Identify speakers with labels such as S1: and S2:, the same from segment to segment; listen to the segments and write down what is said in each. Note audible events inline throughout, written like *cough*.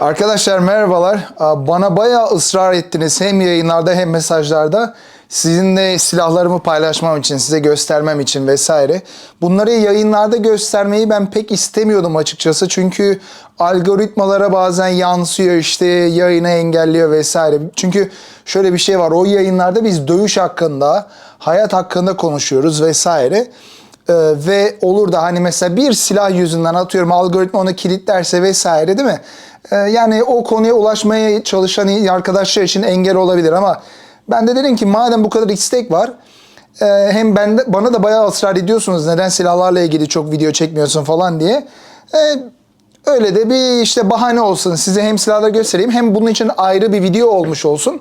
S1: Arkadaşlar merhabalar. Bana bayağı ısrar ettiniz hem yayınlarda hem mesajlarda. Sizinle silahlarımı paylaşmam için, size göstermem için vesaire. Bunları yayınlarda göstermeyi ben pek istemiyordum açıkçası. Çünkü algoritmalara bazen yansıyor işte yayını engelliyor vesaire. Çünkü şöyle bir şey var. O yayınlarda biz dövüş hakkında, hayat hakkında konuşuyoruz vesaire. Ee, ve olur da hani mesela bir silah yüzünden atıyorum algoritma onu kilitlerse vesaire değil mi? Ee, yani o konuya ulaşmaya çalışan arkadaşlar için engel olabilir ama ben de dedim ki madem bu kadar istek var e, hem ben de, bana da bayağı ısrar ediyorsunuz neden silahlarla ilgili çok video çekmiyorsun falan diye. E, öyle de bir işte bahane olsun size hem silahları göstereyim hem bunun için ayrı bir video olmuş olsun.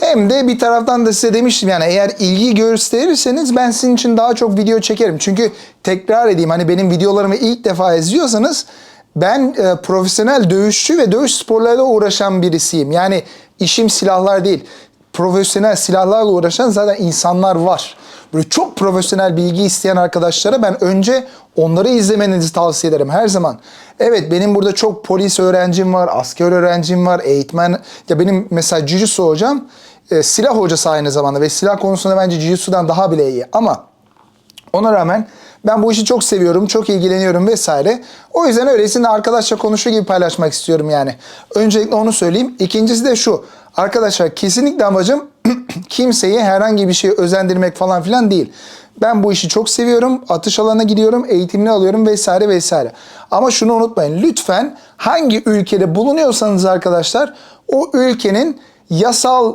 S1: Hem de bir taraftan da size demiştim yani eğer ilgi gösterirseniz ben sizin için daha çok video çekerim. Çünkü tekrar edeyim hani benim videolarımı ilk defa izliyorsanız ben e, profesyonel dövüşçü ve dövüş sporlarıyla uğraşan birisiyim. Yani işim silahlar değil. Profesyonel silahlarla uğraşan zaten insanlar var. Böyle çok profesyonel bilgi isteyen arkadaşlara ben önce onları izlemenizi tavsiye ederim her zaman. Evet benim burada çok polis öğrencim var, asker öğrencim var, eğitmen. Ya benim mesela Jiu-Jitsu hocam e, silah hocası aynı zamanda ve silah konusunda bence Jiu-Jitsu'dan daha bile iyi. Ama ona rağmen ben bu işi çok seviyorum, çok ilgileniyorum vesaire. O yüzden öylesine arkadaşla konuşur gibi paylaşmak istiyorum yani. Öncelikle onu söyleyeyim. İkincisi de şu. Arkadaşlar kesinlikle amacım *clears throat* kimseyi herhangi bir şeye özendirmek falan filan değil. Ben bu işi çok seviyorum. Atış alanına gidiyorum, eğitimini alıyorum vesaire vesaire. Ama şunu unutmayın. Lütfen hangi ülkede bulunuyorsanız arkadaşlar o ülkenin yasal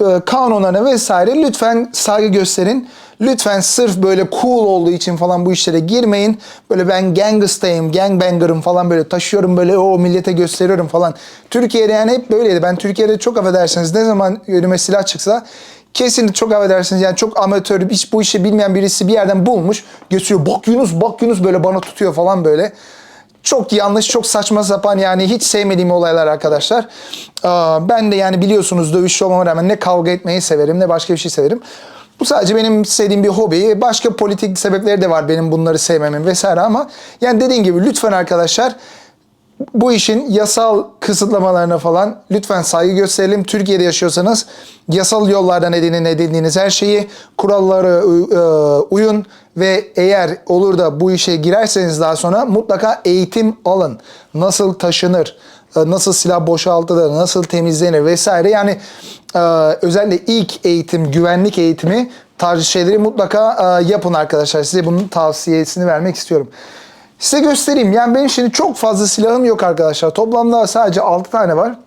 S1: e, kanunlarına vesaire lütfen saygı gösterin. Lütfen sırf böyle cool olduğu için falan bu işlere girmeyin. Böyle ben gangstayım, gangbanger'ım falan böyle taşıyorum böyle o millete gösteriyorum falan. Türkiye'de yani hep böyleydi. Ben Türkiye'de çok affedersiniz ne zaman önüme silah çıksa kesin çok affedersiniz yani çok amatör hiç bu işi bilmeyen birisi bir yerden bulmuş gösteriyor. Bak Yunus bak Yunus böyle bana tutuyor falan böyle. Çok yanlış, çok saçma sapan yani hiç sevmediğim olaylar arkadaşlar. Ben de yani biliyorsunuz dövüşçü olmama rağmen ne kavga etmeyi severim ne başka bir şey severim. Bu sadece benim sevdiğim bir hobi. Başka politik sebepleri de var benim bunları sevmemin vesaire ama yani dediğim gibi lütfen arkadaşlar bu işin yasal kısıtlamalarına falan lütfen saygı gösterelim. Türkiye'de yaşıyorsanız yasal yollardan edinin edindiğiniz her şeyi kurallara e, uyun ve eğer olur da bu işe girerseniz daha sonra mutlaka eğitim alın. Nasıl taşınır, e, nasıl silah boşaltılır, nasıl temizlenir vesaire. Yani özellikle ilk eğitim, güvenlik eğitimi tarzı şeyleri mutlaka yapın arkadaşlar. Size bunun tavsiyesini vermek istiyorum. Size göstereyim. Yani benim şimdi çok fazla silahım yok arkadaşlar. Toplamda sadece 6 tane var.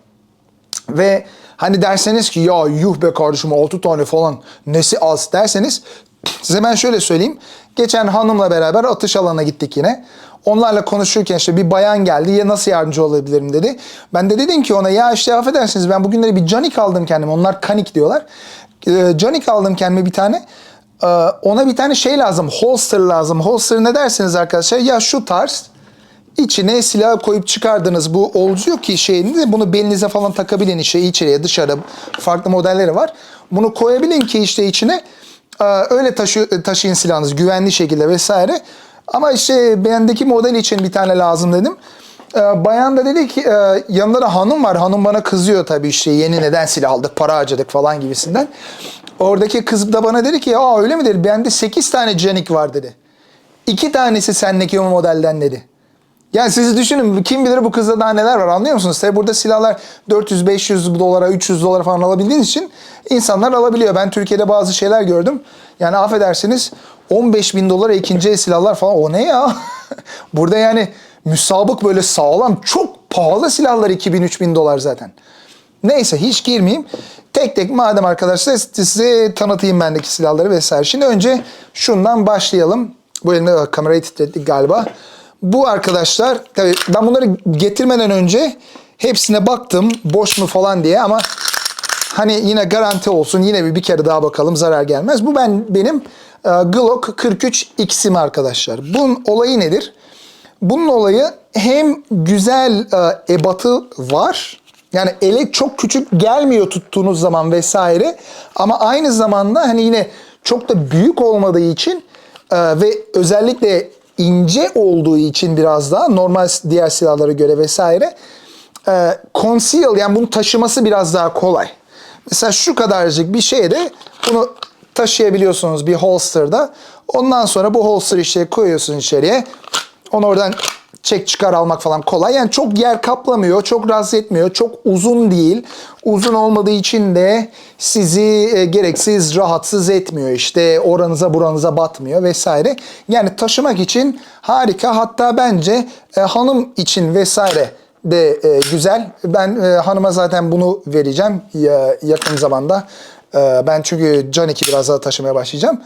S1: Ve hani derseniz ki ya yuh be kardeşim 6 tane falan nesi az derseniz size ben şöyle söyleyeyim. Geçen hanımla beraber atış alanına gittik yine. Onlarla konuşurken işte bir bayan geldi ya nasıl yardımcı olabilirim dedi. Ben de dedim ki ona ya işte affedersiniz ben bugünleri bir canik aldım kendime. Onlar kanik diyorlar. Ee, canik aldım kendime bir tane. Ee, ona bir tane şey lazım. Holster lazım. Holster ne dersiniz arkadaşlar? Ya şu tarz içine silah koyup çıkardınız. Bu oluyor ki şeyini bunu belinize falan takabilin işte içeriye dışarı farklı modelleri var. Bunu koyabilin ki işte içine e, öyle taşı, taşıyın silahınızı güvenli şekilde vesaire. Ama işte bendeki model için bir tane lazım dedim. Ee, bayan da dedi ki e, yanında da hanım var. Hanım bana kızıyor tabii işte yeni neden silah aldık para harcadık falan gibisinden. Oradaki kız da bana dedi ki aa öyle mi dedi. Bende 8 tane Canik var dedi. 2 tanesi sendeki o modelden dedi. Yani siz düşünün kim bilir bu kızda daha neler var anlıyor musunuz? Tabi burada silahlar 400-500 dolara 300 dolara falan alabildiğiniz için insanlar alabiliyor. Ben Türkiye'de bazı şeyler gördüm. Yani affedersiniz 15 bin dolara ikinci el silahlar falan o ne ya? *laughs* burada yani müsabık böyle sağlam çok pahalı silahlar 2000-3000 dolar zaten. Neyse hiç girmeyeyim. Tek tek madem arkadaşlar size tanıtayım bendeki silahları vesaire. Şimdi önce şundan başlayalım. Bu elimde kamerayı titrettik galiba. Bu arkadaşlar tabii ben bunları getirmeden önce hepsine baktım boş mu falan diye ama hani yine garanti olsun yine bir, bir kere daha bakalım zarar gelmez. Bu ben benim e, Glock 43 X'im arkadaşlar. Bunun olayı nedir? Bunun olayı hem güzel e, ebatı var. Yani ele çok küçük gelmiyor tuttuğunuz zaman vesaire. Ama aynı zamanda hani yine çok da büyük olmadığı için e, ve özellikle ince olduğu için biraz daha normal diğer silahlara göre vesaire e, conceal yani bunu taşıması biraz daha kolay. Mesela şu kadarcık bir şeyde bunu taşıyabiliyorsunuz bir holster'da. Ondan sonra bu holster işte koyuyorsun içeriye. Onu oradan çek çıkar almak falan kolay. Yani çok yer kaplamıyor, çok rahatsız etmiyor, çok uzun değil. Uzun olmadığı için de sizi e, gereksiz rahatsız etmiyor. İşte oranıza buranıza batmıyor vesaire. Yani taşımak için harika. Hatta bence e, hanım için vesaire de e, güzel. Ben e, hanıma zaten bunu vereceğim ya, yakın zamanda. E, ben çünkü Can 2 biraz daha taşımaya başlayacağım.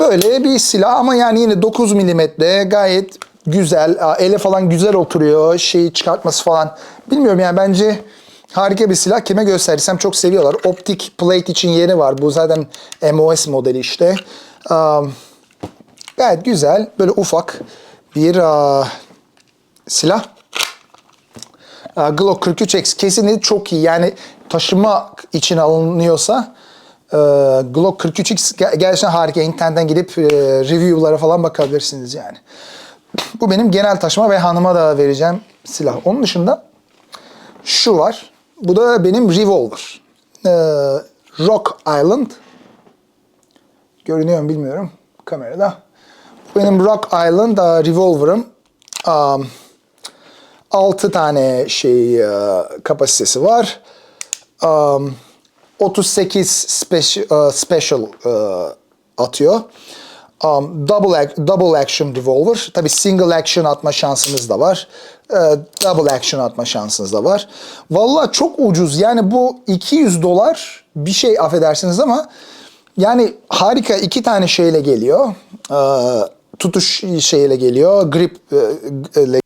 S1: Böyle bir silah ama yani yine 9 milimetre gayet güzel. Ele falan güzel oturuyor. Şeyi çıkartması falan. Bilmiyorum yani bence harika bir silah. Kime gösterirsem çok seviyorlar. Optik plate için yeri var. Bu zaten MOS modeli işte. Aa, gayet güzel. Böyle ufak bir silah. Glock 43X kesinlikle çok iyi. Yani taşıma için alınıyorsa e, Glock 43X ger- gerçekten harika. İnternetten gidip e, review'lara falan bakabilirsiniz yani. Bu benim genel taşıma ve hanıma da vereceğim silah. Onun dışında şu var. Bu da benim revolver. Ee, Rock Island. Görünüyor mu bilmiyorum kamerada. Bu benim Rock Island uh, revolver'ım. Um, 6 tane şey uh, kapasitesi var. Um, 38 special, uh, special uh, atıyor. Um, double, double action revolver. Tabi single action atma şansınız da var. Uh, double action atma şansınız da var. Valla çok ucuz. Yani bu 200 dolar bir şey affedersiniz ama yani harika iki tane şeyle geliyor. Uh, tutuş şeyle geliyor. Grip ile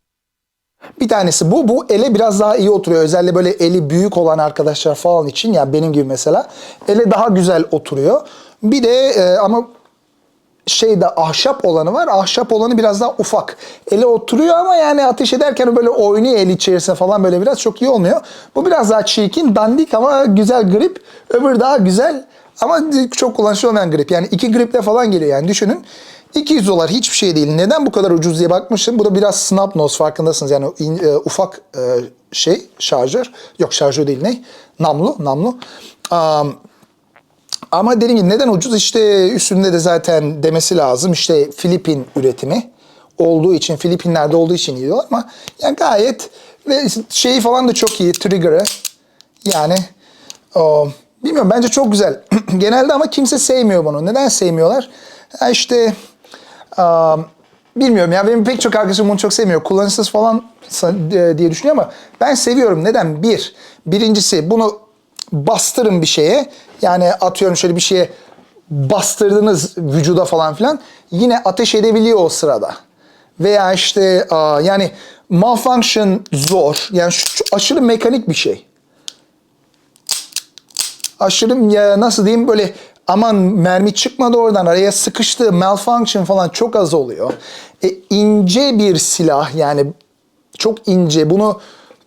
S1: bir tanesi bu. Bu ele biraz daha iyi oturuyor. Özellikle böyle eli büyük olan arkadaşlar falan için ya benim gibi mesela ele daha güzel oturuyor. Bir de e, ama şeyde ahşap olanı var. Ahşap olanı biraz daha ufak. Ele oturuyor ama yani ateş ederken böyle oynuyor el içerisinde falan böyle biraz çok iyi olmuyor. Bu biraz daha çirkin, dandik ama güzel grip. Öbür daha güzel ama çok kullanışlı olmayan grip. Yani iki griple falan geliyor yani düşünün. 200 dolar hiçbir şey değil. Neden bu kadar ucuz diye bakmıştım. Bu da biraz snap nose farkındasınız. Yani e, ufak e, şey şarjör. Yok şarjör değil ne? Namlu, namlu. Um, ama dediğim gibi neden ucuz? İşte üstünde de zaten demesi lazım. İşte Filipin üretimi olduğu için, Filipinler'de olduğu için iyi diyorlar ama yani gayet ve şeyi falan da çok iyi. Trigger'ı. Yani o, bilmiyorum bence çok güzel. *clears throat* Genelde ama kimse sevmiyor bunu. Neden sevmiyorlar? Ya işte um, bilmiyorum ya benim pek çok arkadaşım bunu çok sevmiyor. Kullanışsız falan diye düşünüyor ama ben seviyorum. Neden? Bir, birincisi bunu bastırın bir şeye. Yani atıyorum şöyle bir şeye bastırdınız vücuda falan filan. Yine ateş edebiliyor o sırada. Veya işte yani malfunction zor. Yani şu aşırı mekanik bir şey aşırı ya nasıl diyeyim böyle aman mermi çıkmadı oradan araya sıkıştı malfunction falan çok az oluyor. E, ince bir silah yani çok ince bunu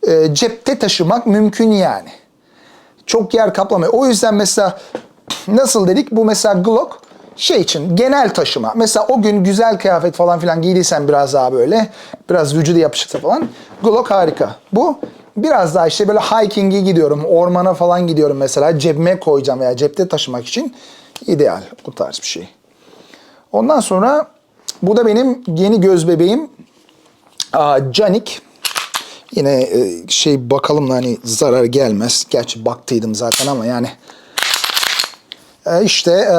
S1: e, cepte taşımak mümkün yani. Çok yer kaplamıyor. O yüzden mesela nasıl dedik bu mesela Glock şey için genel taşıma. Mesela o gün güzel kıyafet falan filan giydiysen biraz daha böyle biraz vücuda yapışıksa falan Glock harika. Bu biraz daha işte böyle hiking'e gidiyorum, ormana falan gidiyorum mesela cebime koyacağım veya cepte taşımak için ideal bu tarz bir şey. Ondan sonra bu da benim yeni göz bebeğim Canik. Yine e, şey bakalım hani zarar gelmez. Gerçi baktıydım zaten ama yani e, işte e,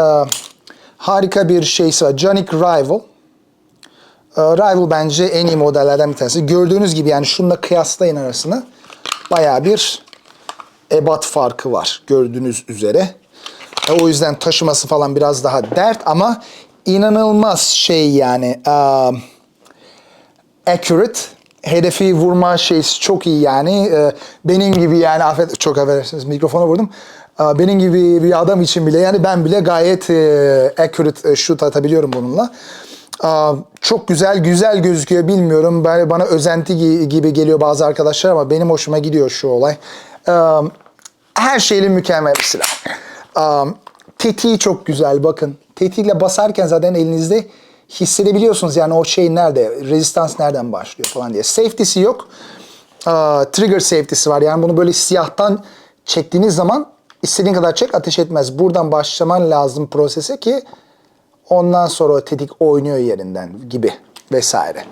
S1: harika bir şeysi var. Canik Rival. E, Rival bence en iyi modellerden bir tanesi. Gördüğünüz gibi yani şununla kıyaslayın arasını. Baya bir ebat farkı var gördüğünüz üzere. E, o yüzden taşıması falan biraz daha dert ama inanılmaz şey yani um, accurate. Hedefi vurma şeysi çok iyi yani. Ee, benim gibi yani affet çok affedersiniz mikrofona vurdum. Ee, benim gibi bir adam için bile yani ben bile gayet e, accurate e, shoot atabiliyorum bununla. Ee, çok güzel güzel gözüküyor bilmiyorum. Ben, bana özenti gi- gibi geliyor bazı arkadaşlar ama benim hoşuma gidiyor şu olay. Ee, her şeyle mükemmel bir silah. Um, tetiği çok güzel bakın. Tetiğiyle basarken zaten elinizde hissedebiliyorsunuz yani o şey nerede, rezistans nereden başlıyor falan diye. Safety'si yok. trigger safety'si var. Yani bunu böyle siyahtan çektiğiniz zaman istediğin kadar çek ateş etmez. Buradan başlaman lazım prosese ki ondan sonra o tetik oynuyor yerinden gibi vesaire.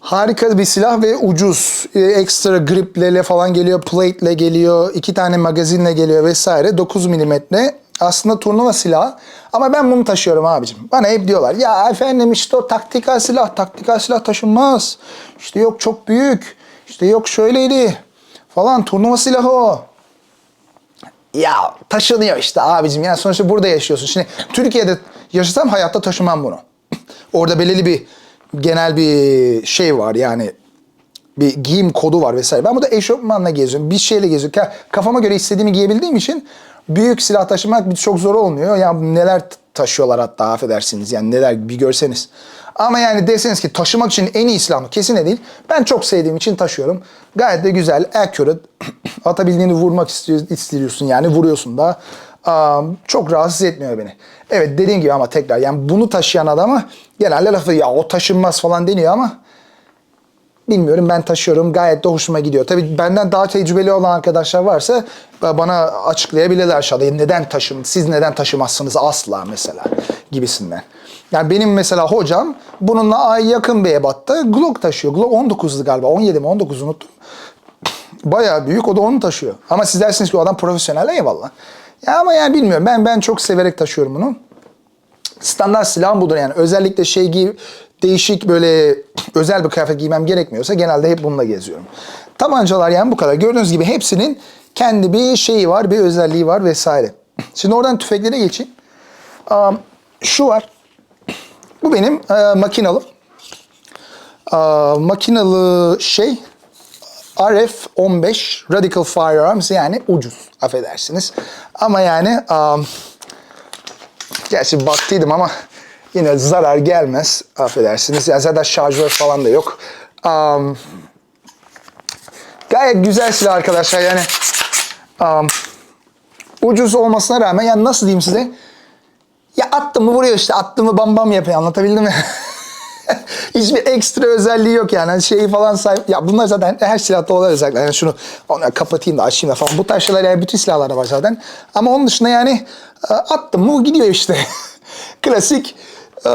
S1: Harika bir silah ve ucuz. Ee, Ekstra griple falan geliyor, plate geliyor, iki tane magazinle geliyor vesaire. 9 milimetre. Aslında turnuva silahı. Ama ben bunu taşıyorum abicim. Bana hep diyorlar ya efendim işte o taktikal silah, taktikal silah taşınmaz. İşte yok çok büyük. İşte yok şöyleydi falan turnuva silahı o. Ya taşınıyor işte abicim. Yani sonuçta burada yaşıyorsun. Şimdi Türkiye'de yaşasam hayatta taşımam bunu. *laughs* Orada belirli bir genel bir şey var yani bir giyim kodu var vesaire. Ben burada eşofmanla geziyorum. Bir şeyle geziyorum. Ka- Kafama göre istediğimi giyebildiğim için büyük silah taşımak çok zor olmuyor. Yani neler taşıyorlar hatta affedersiniz. Yani neler bir görseniz. Ama yani deseniz ki taşımak için en iyi silah mı? Kesin de değil. Ben çok sevdiğim için taşıyorum. Gayet de güzel, accurate. *clears throat* Atabildiğini vurmak istiyor, istiyorsun yani vuruyorsun da. Am, çok rahatsız etmiyor beni. Evet dediğim gibi ama tekrar yani bunu taşıyan adama genelde lafı ya o taşınmaz falan deniyor ama Bilmiyorum ben taşıyorum gayet de hoşuma gidiyor. Tabii benden daha tecrübeli olan arkadaşlar varsa bana açıklayabilirler aşağıda. Neden taşım, siz neden taşımazsınız asla mesela gibisinden. Yani benim mesela hocam bununla ay yakın bir ebatta Glock taşıyor. Glock 19'du galiba 17 mi 19 unuttum. Bayağı büyük o da onu taşıyor. Ama siz dersiniz ki o adam profesyonel eyvallah. Ya ama yani bilmiyorum ben ben çok severek taşıyorum bunu standart silahım budur yani. Özellikle şey giy değişik böyle özel bir kıyafet giymem gerekmiyorsa genelde hep bununla geziyorum. Tabancalar yani bu kadar. Gördüğünüz gibi hepsinin kendi bir şeyi var, bir özelliği var vesaire. Şimdi oradan tüfeklere geçeyim. Am, şu var. Bu benim e, makinalı. Aa, makinalı şey RF-15 Radical Firearms yani ucuz affedersiniz. Ama yani am, Gerçi baktıydım ama yine zarar gelmez. Affedersiniz. Yani zaten şarjör falan da yok. Um, gayet güzel silah arkadaşlar. Yani um, ucuz olmasına rağmen yani nasıl diyeyim size? Ya attım mı vuruyor işte. Attım mı bam bam yapıyor. Anlatabildim mi? *laughs* Hiçbir ekstra özelliği yok yani. Hani şeyi falan say Ya bunlar zaten her silahta olan özellikler. Yani şunu onu kapatayım da açayım da falan. Bu tarz şeyler yani bütün silahlarda var zaten. Ama onun dışında yani e, attım mı gidiyor işte. *laughs* Klasik e,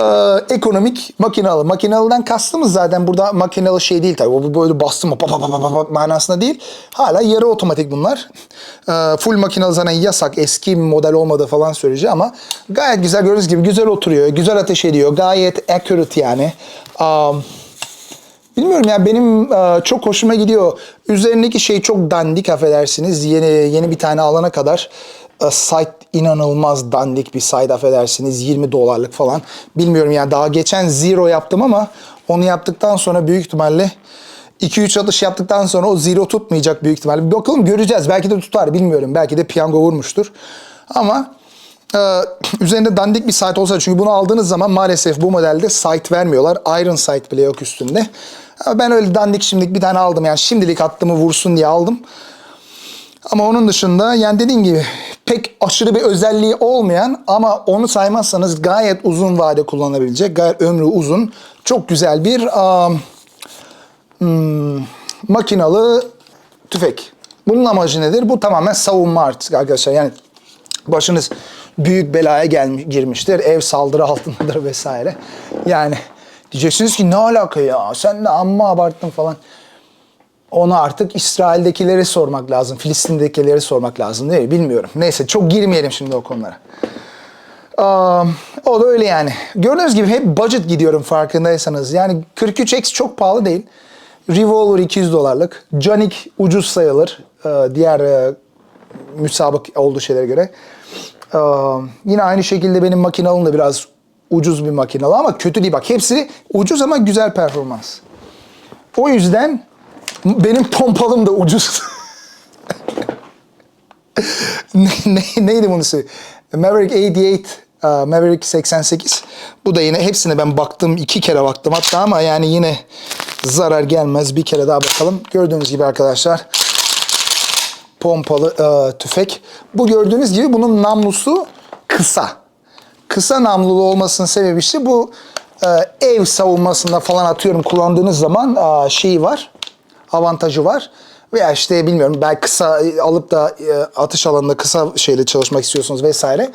S1: ekonomik makinalı. Makinalıdan kastımız zaten burada makinalı şey değil tabii. Bu böyle bastım pa pa pa pa pa manasında değil. Hala yarı otomatik bunlar. E, full makinalı zaten yasak. Eski model olmadığı falan sürece ama gayet güzel gördüğünüz gibi güzel oturuyor. Güzel ateş ediyor. Gayet accurate yani. Um, Bilmiyorum ya benim e, çok hoşuma gidiyor. Üzerindeki şey çok dandik affedersiniz. Yeni yeni bir tane alana kadar site inanılmaz dandik bir site affedersiniz. 20 dolarlık falan. Bilmiyorum yani daha geçen zero yaptım ama onu yaptıktan sonra büyük ihtimalle 2-3 atış yaptıktan sonra o zero tutmayacak büyük ihtimalle. Bakalım göreceğiz. Belki de tutar bilmiyorum. Belki de piyango vurmuştur. Ama ee, *clears throat* üzerinde dandik bir site olsa çünkü bunu aldığınız zaman maalesef bu modelde site vermiyorlar. Iron site bile yok üstünde. Ama ben öyle dandik şimdilik bir tane aldım. Yani şimdilik attığımı vursun diye aldım. Ama onun dışında yani dediğim gibi pek aşırı bir özelliği olmayan ama onu saymazsanız gayet uzun vade kullanabilecek, gayet ömrü uzun, çok güzel bir um, hmm, makinalı tüfek. Bunun amacı nedir? Bu tamamen savunma artık arkadaşlar. Yani başınız büyük belaya gelmiş, girmiştir. Ev saldırı altındadır vesaire. Yani diyeceksiniz ki ne alaka ya sen de amma abarttın falan. Onu artık İsrail'dekileri sormak lazım. Filistin'dekileri sormak lazım değil mi? Bilmiyorum. Neyse çok girmeyelim şimdi o konulara. Um, o da öyle yani. Gördüğünüz gibi hep budget gidiyorum farkındaysanız. Yani 43X çok pahalı değil. Revolver 200 dolarlık. Canik ucuz sayılır. Ee, diğer e, müsabık olduğu şeylere göre. Yine aynı şekilde benim makinalım da biraz ucuz bir makinalı ama kötü değil. Bak hepsi ucuz ama güzel performans. O yüzden benim pompalım da ucuz. ne, ne, neydi bunun ismi? Maverick 88, uh, Maverick 88. Bu da yine hepsine ben baktım. iki kere baktım hatta ama yani yine zarar gelmez. Bir kere daha bakalım. Gördüğünüz gibi arkadaşlar pompalı e, tüfek. Bu gördüğünüz gibi bunun namlusu kısa. Kısa namlulu olmasının sebebi işte bu e, ev savunmasında falan atıyorum kullandığınız zaman e, şeyi var. Avantajı var. Veya işte bilmiyorum belki kısa alıp da e, atış alanında kısa şeyle çalışmak istiyorsunuz vesaire.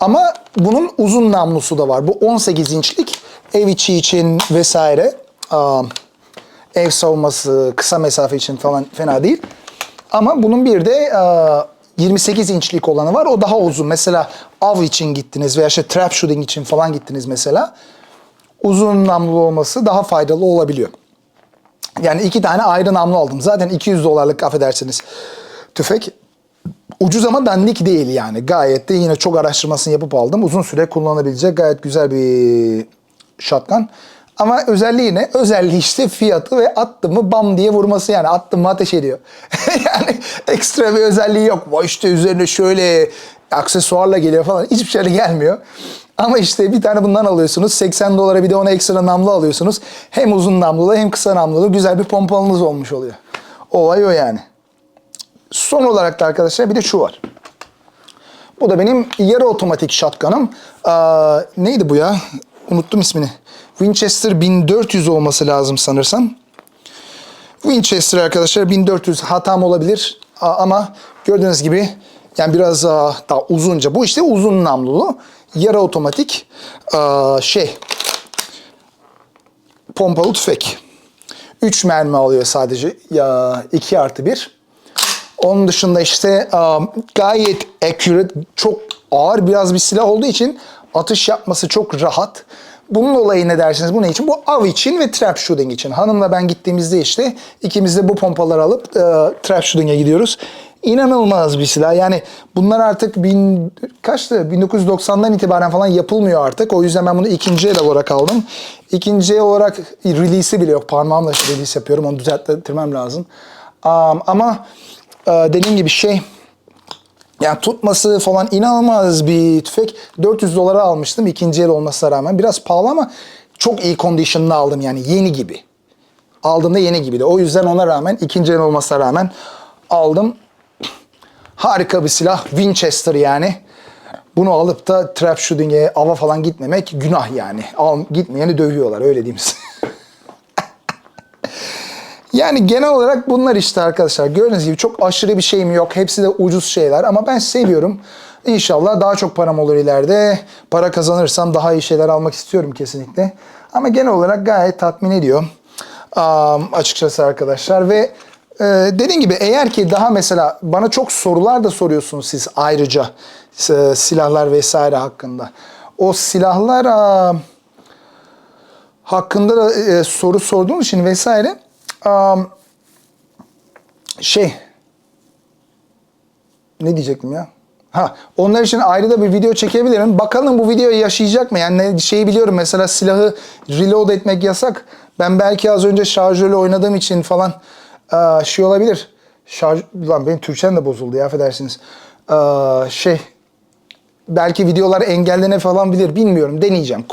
S1: Ama bunun uzun namlusu da var. Bu 18 inçlik ev içi için vesaire. Ev savunması, kısa mesafe için falan fena değil. Ama bunun bir de e, 28 inçlik olanı var. O daha uzun. Mesela av için gittiniz veya işte trap shooting için falan gittiniz mesela. Uzun namlulu olması daha faydalı olabiliyor. Yani iki tane ayrı namlu aldım. Zaten 200 dolarlık affedersiniz tüfek. Ucuz ama dandik değil yani. Gayet de yine çok araştırmasını yapıp aldım. Uzun süre kullanabilecek gayet güzel bir shotgun. Ama özelliği ne? Özelliği işte fiyatı ve attı mı bam diye vurması yani. Attım mı ateş ediyor. *laughs* yani ekstra bir özelliği yok. Vay işte üzerine şöyle aksesuarla geliyor falan. Hiçbir şeyle gelmiyor. Ama işte bir tane bundan alıyorsunuz. 80 dolara bir de ona ekstra namlu alıyorsunuz. Hem uzun namlulu hem kısa namlulu güzel bir pompalınız olmuş oluyor. Olay o yani. Son olarak da arkadaşlar bir de şu var. Bu da benim yarı otomatik. Aa, neydi bu ya? Unuttum ismini. Winchester 1400 olması lazım sanırsam. Winchester arkadaşlar 1400 hatam olabilir ama gördüğünüz gibi yani biraz daha uzunca. Bu işte uzun namlulu yarı otomatik şey pompalı tüfek. 3 mermi alıyor sadece ya 2 artı 1. Onun dışında işte gayet accurate, çok ağır biraz bir silah olduğu için atış yapması çok rahat. Bunun olayı ne dersiniz? Bu ne için? Bu av için ve trap shooting için. Hanımla ben gittiğimizde işte ikimiz de bu pompaları alıp e, trap shooting'e gidiyoruz. İnanılmaz bir silah. Yani bunlar artık bin, kaçtı? 1990'dan itibaren falan yapılmıyor artık. O yüzden ben bunu ikinci el olarak aldım. İkinci el olarak release'i bile yok. Parmağımla release yapıyorum. Onu düzelttirmem lazım. Um, ama e, dediğim gibi şey yani tutması falan inanılmaz bir tüfek. 400 dolara almıştım ikinci el olmasına rağmen. Biraz pahalı ama çok iyi condition'da aldım yani yeni gibi. Aldığımda yeni gibiydi. O yüzden ona rağmen ikinci el olmasına rağmen aldım. Harika bir silah. Winchester yani. Bunu alıp da trap shooting'e, ava falan gitmemek günah yani. Al, gitmeyeni dövüyorlar öyle diyeyim size. *laughs* Yani genel olarak bunlar işte arkadaşlar. Gördüğünüz gibi çok aşırı bir şeyim yok. Hepsi de ucuz şeyler ama ben seviyorum. İnşallah daha çok param olur ileride. Para kazanırsam daha iyi şeyler almak istiyorum kesinlikle. Ama genel olarak gayet tatmin ediyor. Um, açıkçası arkadaşlar ve e, dediğim gibi eğer ki daha mesela bana çok sorular da soruyorsunuz siz ayrıca e, silahlar vesaire hakkında. O silahlar a, hakkında da e, soru sorduğunuz için vesaire um, şey ne diyecektim ya? Ha, onlar için ayrı da bir video çekebilirim. Bakalım bu video yaşayacak mı? Yani şeyi biliyorum mesela silahı reload etmek yasak. Ben belki az önce şarjörle oynadığım için falan aa, şey olabilir. Şarj lan benim Türkçem de bozuldu ya affedersiniz. Aa, şey belki videolar engellene falan bilir bilmiyorum deneyeceğim.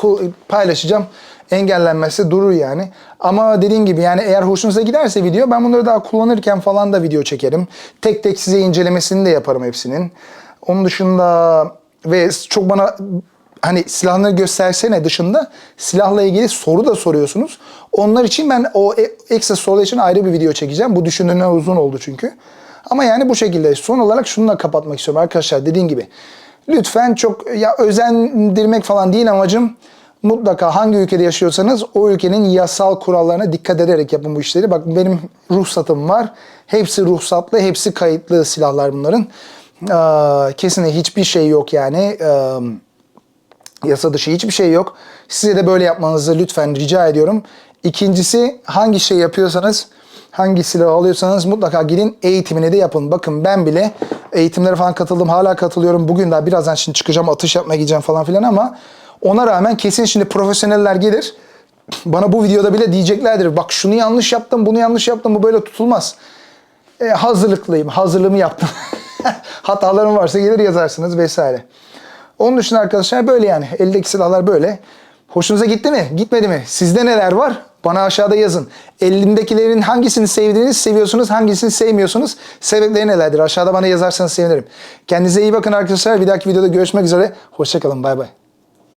S1: Paylaşacağım. Engellenmezse durur yani. Ama dediğim gibi yani eğer hoşunuza giderse video ben bunları daha kullanırken falan da video çekerim. Tek tek size incelemesini de yaparım hepsinin. Onun dışında ve çok bana hani silahları göstersene dışında silahla ilgili soru da soruyorsunuz. Onlar için ben o e- ekstra sorular için ayrı bir video çekeceğim. Bu düşündüğümden uzun oldu çünkü. Ama yani bu şekilde. Son olarak şununla kapatmak istiyorum arkadaşlar dediğim gibi. Lütfen çok ya özendirmek falan değil amacım. Mutlaka hangi ülkede yaşıyorsanız o ülkenin yasal kurallarına dikkat ederek yapın bu işleri. Bak benim ruhsatım var. Hepsi ruhsatlı, hepsi kayıtlı silahlar bunların. Ee, kesinlikle hiçbir şey yok yani. Ee, yasa dışı hiçbir şey yok. Size de böyle yapmanızı lütfen rica ediyorum. İkincisi hangi şey yapıyorsanız, hangi silahı alıyorsanız mutlaka gidin eğitimini de yapın. Bakın ben bile eğitimlere falan katıldım. Hala katılıyorum. Bugün daha birazdan şimdi çıkacağım atış yapmaya gideceğim falan filan ama ona rağmen kesin şimdi profesyoneller gelir. Bana bu videoda bile diyeceklerdir. Bak şunu yanlış yaptım, bunu yanlış yaptım. Bu böyle tutulmaz. E, hazırlıklıyım. Hazırlığımı yaptım. *laughs* Hatalarım varsa gelir yazarsınız vesaire. Onun dışında arkadaşlar böyle yani. Eldeki silahlar böyle. Hoşunuza gitti mi? Gitmedi mi? Sizde neler var? Bana aşağıda yazın. Elimdekilerin hangisini sevdiğiniz, seviyorsunuz, hangisini sevmiyorsunuz? Sebepleri nelerdir? Aşağıda bana yazarsanız sevinirim. Kendinize iyi bakın arkadaşlar. Bir dahaki videoda görüşmek üzere. Hoşçakalın. Bay bay.